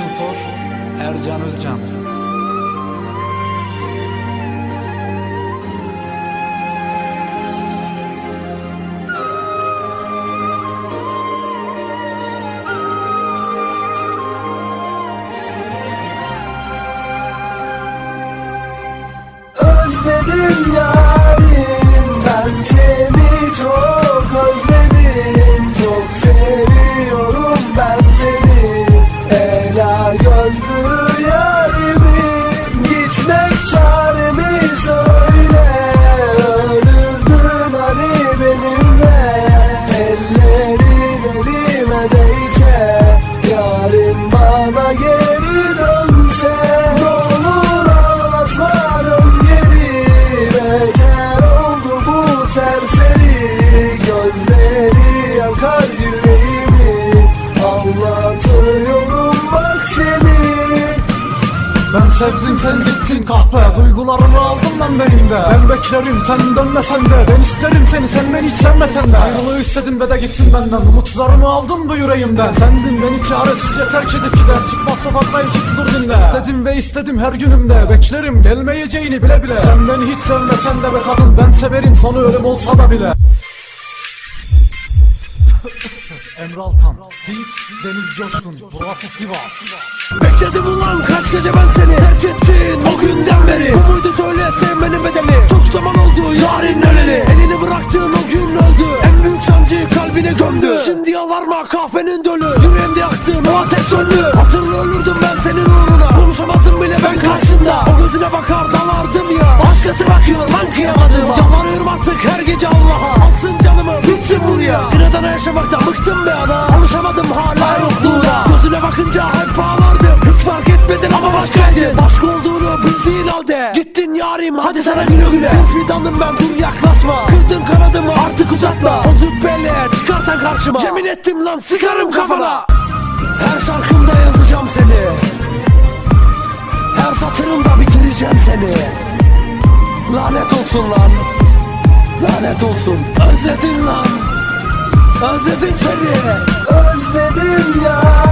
Doktor Ercan Özcan Ben sevdim sen gittin kahpe Duygularımı aldın lan benim de. Ben beklerim sen dönmesen de. Ben isterim seni sen beni hiç sevmesen de. Ayrılığı istedim ve de gittin benden. Umutlarımı aldın bu yüreğimden. Sendin beni çaresizce terk edip gider Çıkmaz sokakta iki dur dinle. İstedim ve istedim her günümde. Beklerim gelmeyeceğini bile bile. Sen beni hiç sevmesen de be kadın. Ben severim sonu ölüm olsa da bile Emre Altan, Feat, Deniz Coşkun, burası Sivas. Bekledim ulan kaç gece ben seni. Terk ettin o günden beri. Bu muydu söyle sevmenin bedeli? Çok zaman oldu yarın öleli. Elini bıraktığın o gün öldü. En büyük sancı kalbine gömdü. Şimdi yalvarma kahvenin dölü. Yüreğimde yaktın o ateş söndü Hatırlı ölürdüm ben senin uğruna. Konuşamazdım bile ben karşında. O gözüne bakar dalardım ya. Başkası bakıyor lan kıyamadığıma halde. Gittin yarim hadi sana güle güle. Bir fidanım ben dur yaklaşma. Kırdın kanadımı artık uzatma. O züppeyle çıkarsan karşıma. Yemin ettim lan sıkarım kafana. Her şarkımda yazacağım seni. Her satırımda bitireceğim seni. Lanet olsun lan. Lanet olsun. Özledim lan. Özledim seni. Özledim yarim